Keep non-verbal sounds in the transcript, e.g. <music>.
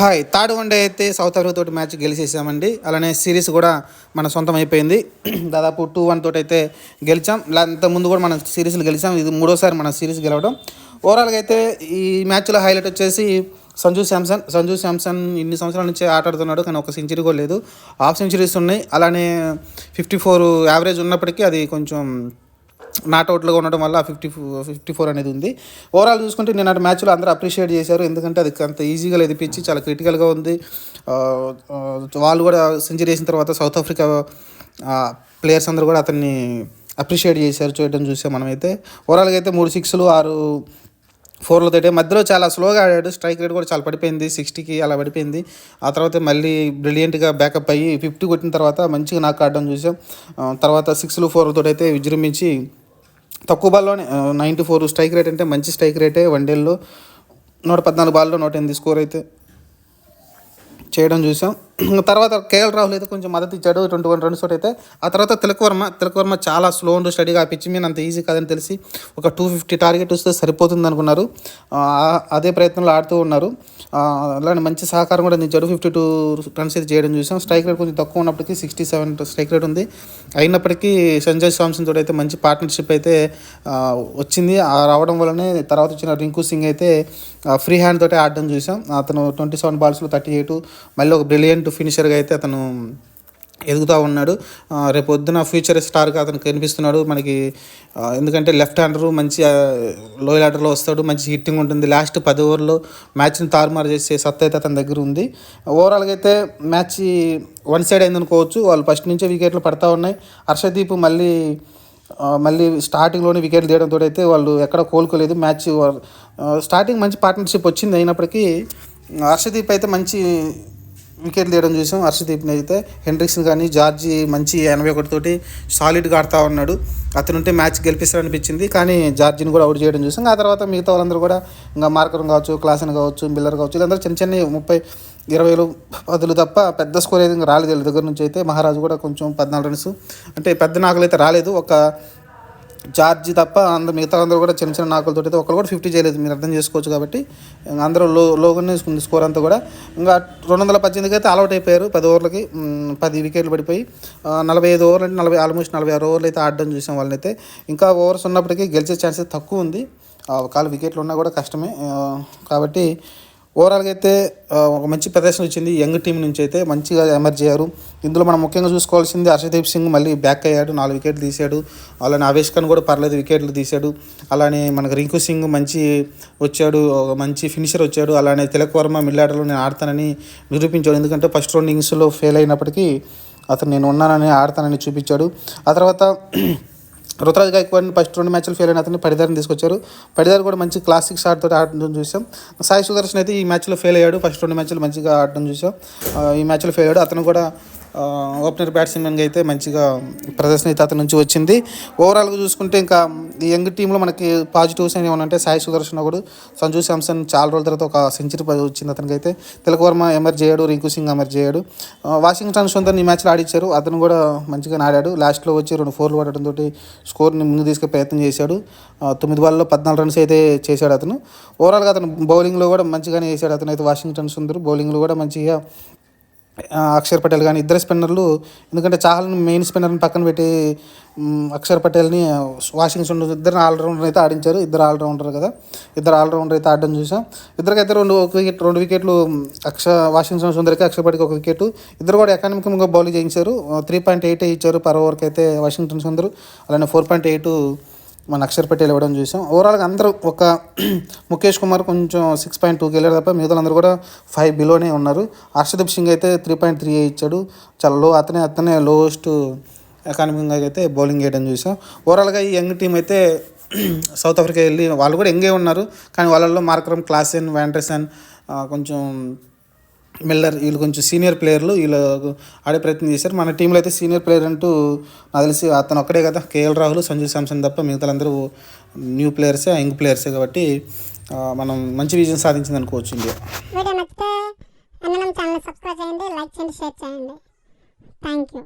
Hi. Third one day అయితే South Africa తోటి match గెలిచేసామండి. అలానే సిరీస్ కూడా మన సొంతం అయిపోయింది. <clears throat> దాదాపు టూ వన్ తోటి అయితే గెలిచాం. ఇలా ముందు కూడా మనం సిరీస్లు గెలిచాం. ఇది మూడోసారి మన సిరీస్ గెలవడం. ఓవరాల్గా అయితే ఈ మ్యాచ్లో హైలైట్ వచ్చేసి సంజు శాంసన్. సంజు శాంసన్ ఇన్ని సంవత్సరాల నుంచి ఆట ఆడుతున్నాడు. కానీ ఒక సెంచరీ కూడా లేదు. హాఫ్ సెంచరీస్ ఉన్నాయి. అలానే ఫిఫ్టీ ఫోర్ యావరేజ్ ఉన్నప్పటికీ అది కొంచెం నాట్అవుట్లో ఉండడం వల్ల ఫిఫ్టీ ఫిఫ్టీ ఫోర్ అనేది ఉంది. ఓవరాల్ చూసుకుంటే నేను అటు మ్యాచ్లో అందరూ అప్రిషియేట్ చేశారు. ఎందుకంటే అది అంత ఈజీగా లేదు. పిచ్చి చాలా క్రిటికల్గా ఉంది. వాళ్ళు కూడా సెంచరీ వేసిన తర్వాత సౌత్ ఆఫ్రికా ప్లేయర్స్ అందరూ కూడా అతన్ని అప్రిషియేట్ చేశారు. చూడటం చూసాం మనమైతే. ఓవరాల్గా అయితే మూడు సిక్స్లు ఆరు ఫోర్లో తోటే. మధ్యలో చాలా స్లోగా ఆడాడు. స్ట్రైక్ రేట్ కూడా చాలా పడిపోయింది. సిక్స్టీకి అలా పడిపోయింది. ఆ తర్వాత మళ్ళీ బ్రిలియంట్గా బ్యాకప్ అయ్యి ఫిఫ్టీ కొట్టిన తర్వాత మంచిగా నాకు ఆడడం చూసాం. తర్వాత సిక్స్లు ఫోర్ అయితే విజృంభించి తక్కువ బాల్లోనే నైంటీ ఫోర్ స్ట్రైక్ రేట్ అంటే మంచి స్ట్రైక్ రేటే వన్ డేల్లో నూట పద్నాలుగు బాల్లో నూట ఎనిమిది స్కోర్ అయితే చేయడం చూసాం. తర్వాత కేఎల్ రాహుల్ అయితే కొంచెం మద్దతు ఇచ్చాడు ట్వంటీ వన్ రన్స్ తోటి అయితే. ఆ తర్వాత తిలకవర్మ తిలకవర్మ చాలా స్లో అండ్ స్టడీగా ఆ పిచ్ మీద అంత ఈజీ కాదని తెలిసి ఒక టూ ఫిఫ్టీ టార్గెట్ వస్తే సరిపోతుంది అనుకున్నారు. అదే ప్రయత్నంలో ఆడుతూ ఉన్నారు. అలానే మంచి సహకారం కూడా అందించాడు. ఫిఫ్టీ టూ రన్స్ అయితే చేయడం చూసాం. స్ట్రైక్ రేట్ కొంచెం తక్కువ ఉన్నప్పటికీ సిక్స్టీ సెవెన్ స్ట్రైక్ రేట్ ఉంది. అయినప్పటికీ సంజయ్ సామ్సన్ తోటి అయితే మంచి పార్ట్నర్షిప్ అయితే వచ్చింది. రావడం వల్లనే తర్వాత వచ్చిన రింకు సింగ్ అయితే ఫ్రీ హ్యాండ్ తోటి ఆడడం చూసాం. అతను ట్వంటీ సెవెన్ బాల్స్లో థర్టీ ఎయిట్ మళ్ళీ ఒక బ్రిలియంట్ ఫినిషర్గా అయితే అతను ఎదుగుతూ ఉన్నాడు. రేపు పొద్దున ఫ్యూచర్ స్టార్గా అతను కనిపిస్తున్నాడు. మనకి ఎందుకంటే లెఫ్ట్ హ్యాండరు మంచి లోయర్ ఆర్డర్లో వస్తాడు. మంచి హిట్టింగ్ ఉంటుంది. లాస్ట్ పది ఓవర్లో మ్యాచ్ని తారుమారు చేసే సత్తా అయితే అతని దగ్గర ఉంది. ఓవరాల్గా అయితే మ్యాచ్ వన్ సైడ్ అయిందనుకోవచ్చు వాళ్ళు ఫస్ట్ నుంచే వికెట్లు పడతా ఉన్నాయి. హర్షదీప్ మళ్ళీ మళ్ళీ స్టార్టింగ్లోనే వికెట్లు తీయడంతో అయితే వాళ్ళు ఎక్కడ కోలుకోలేదు. మ్యాచ్ స్టార్టింగ్ మంచి పార్ట్నర్షిప్ వచ్చింది అయినప్పటికీ హర్షదీప్ అయితే మంచి వికెట్లు తీయడం చూసాం. హర్షదీప్ని అయితే హెండ్రిక్సన్ కానీ జార్జి మంచి ఎనభై ఒకటితోటి సాలిడ్గా ఆడుతూ ఉన్నాడు. అతనుంటే మ్యాచ్ గెలిపిస్తారనిపించింది. కానీ జార్జిని కూడా అవుట్ చేయడం చూసాం. ఆ తర్వాత మిగతా వాళ్ళందరూ కూడా ఇంకా మార్కర్ కావచ్చు క్లాసన్ కావచ్చు బిల్లర్ కావచ్చు వీళ్ళందరూ చిన్న చిన్న ముప్పై ఇరవైలు పదులు తప్ప పెద్ద స్కోర్ అయితే ఇంకా రాలేదు వీళ్ళ దగ్గర నుంచి అయితే. మహారాజు కూడా కొంచెం పద్నాలుగు రన్స్ అంటే పెద్ద నాకులు అయితే రాలేదు. ఒక జార్జి తప్ప అందరు మిగతా అందరూ కూడా చిన్న చిన్న నాకులతో అయితే ఒకరు కూడా ఫిఫ్టీ చేయలేదు. మీరు అర్థం చేసుకోవచ్చు కాబట్టి. అందరూ లో లోగానే ఉంది స్కోర్ అంతా కూడా. ఇంకా రెండు వందల పద్దెనిమిదికి అయితే ఆల్అౌట్ అయిపోయారు పది ఓవర్లకి. పది వికెట్లు పడిపోయి నలభై ఐదు ఓవర్లు అంటే నలభై ఆల్మోస్ట్ నలభై ఆరు ఓవర్లు అయితే ఆడడం చూసాం వాళ్ళనైతే. ఇంకా ఓవర్స్ ఉన్నప్పటికీ గెలిచే ఛాన్సెస్ తక్కువ ఉంది. ఒకవేళ వికెట్లు ఉన్నా కూడా కష్టమే. కాబట్టి ఓవరాల్గా అయితే ఒక మంచి ప్రదర్శన వచ్చింది. యంగ్ టీం నుంచి అయితే మంచిగా ఎమర్జ్ అయ్యారు. ఇందులో మనం ముఖ్యంగా చూసుకోవాల్సింది హర్షదీప్ సింగ్ మళ్ళీ బ్యాక్ అయ్యాడు. నాలుగు వికెట్లు తీశాడు. అలానే అవేష్ ఖాన్ కూడా పర్లేదు వికెట్లు తీశాడు. అలానే మనకు రింకు సింగ్ మంచి వచ్చాడు ఒక మంచి ఫినిషర్ వచ్చాడు. అలానే తిలక్ వర్మ మిల్లాటలో నేను ఆడతానని నిరూపించాడు. ఎందుకంటే ఫస్ట్ రౌండ్ ఇన్నింగ్స్లో ఫెయిల్ అయినప్పటికీ అతను నేను ఉన్నానని ఆడతానని చూపించాడు. ఆ తర్వాత రుతురాజ్ గైక్వాడ్ ఫస్ట్ రెండు మ్యాచ్లు ఫెయిల్ అయిన అతన్ని పడిదారిని తీసుకొచ్చారు. పడిదారు కూడా మంచి క్లాసిక్ షాట్ తోటి ఆడడం చూసాం. సాయి సుదర్శన్ అయితే ఈ మ్యాచ్లో ఫెయిల్ అయ్యాడు. ఫస్ట్ రెండు మ్యాచ్లు మంచిగా ఆడడం చూసాం. ఈ మ్యాచ్లో ఫెయిల్ అయ్యాడు. అతను కూడా ఓపెనర్ బ్యాట్స్మెన్గా అయితే మంచిగా ప్రదర్శన అయితే అతని నుంచి వచ్చింది. ఓవరాల్గా చూసుకుంటే ఇంకా ఈ యంగ్ టీంలో మనకి పాజిటివ్స్ అని ఏమన్నా సాయి సుదర్శన్ ఒకడు సంజు శాంసన్ చాలా రోజుల తర్వాత ఒక సెంచరీ వచ్చింది అతనికి అయితే తిలక్ వర్మ ఎమర్ చేయడు రింకు సింగ్ అమర్ చేయడు. వాషింగ్టన్ సుందర్ ఈ మ్యాచ్లో ఆడిచ్చారు. అతను కూడా మంచిగా ఆడాడు. లాస్ట్లో వచ్చి రెండు ఫోర్లు పడడంతో స్కోర్ని ముందు తీసుకునే ప్రయత్నం చేశాడు. తొమ్మిది బాల్లో పద్నాలుగు రన్స్ అయితే చేశాడు అతను. ఓవరాల్గా అతను బౌలింగ్లో కూడా మంచిగానే వేసాడు అతను అయితే వాషింగ్టన్ సుందర్. బౌలింగ్లో కూడా మంచిగా అక్షర్ పటేల్ కానీ ఇద్దరు స్పిన్నర్లు ఎందుకంటే చాహల్ని మెయిన్ స్పిన్నర్ని పక్కన పెట్టి అక్షర్ పటేల్ని వాషింగ్టన్ ఇద్దరు ఆల్రౌండర్ అయితే ఆడించారు. ఇద్దరు ఆల్రౌండర్ కదా. ఇద్దరు ఆల్రౌండర్ అయితే ఆడడం చూసాం. ఇద్దరికైతే రెండు ఒక వికెట్ రెండు వికెట్లు అక్ష వాషింగ్ సుందరికి అక్షర్ పటేల్కి ఒక వికెట్. ఇద్దరు కూడా ఎకానమిక్గా బౌలింగ్ చేయించారు. త్రీ పాయింట్ ఎయిట్ ఇచ్చారు. పర్ ఓవర్కి అయితే వాషింగ్టన్ సుందరు. అలానే ఫోర్ పాయింట్ ఎయిట్ మన అక్షర్ పటేల్ ఇవ్వడం చూసాం. ఓవరాల్గా అందరూ ఒక <clears throat> ముఖేష్ కుమార్ కొంచెం సిక్స్ పాయింట్ టూకి వెళ్ళారు తప్ప మిగతా అందరూ కూడా ఫైవ్ బిలోనే ఉన్నారు. హర్షదీప్ సింగ్ అయితే త్రీ పాయింట్ త్రీ ఇచ్చాడు. చాలా లో అతనే అతనే లోయెస్ట్ ఎకానమీగా అయితే బౌలింగ్ వేయడం చూసాం. ఓవరాల్గా ఈ యంగ్ టీం అయితే <clears throat> సౌత్ ఆఫ్రికా వెళ్ళి వాళ్ళు కూడా ఎంగే ఉన్నారు. కానీ వాళ్ళల్లో మార్క్రమ్ క్లాసెన్ వ్యాండ్రసన్ కొంచెం మిల్లర్ వీళ్ళు కొంచెం సీనియర్ ప్లేయర్లు వీళ్ళు ఆడే ప్రయత్నం చేశారు. మన టీంలో అయితే సీనియర్ ప్లేయర్ అంటూ నాకు తెలిసి అతను ఒక్కడే కదా కేఎల్ రాహుల్ సంజు శాంసన్ తప్ప మిగతాలందరూ న్యూ ప్లేయర్సే యంగ్ ప్లేయర్సే కాబట్టి మనం మంచి విజయం సాధించింది అనుకోవచ్చు ఇండియా. వీడియో నచ్చితే ఛానల్ సబ్స్క్రైబ్ చేయండి లైక్ చేయండి షేర్ చేయండి. Thank you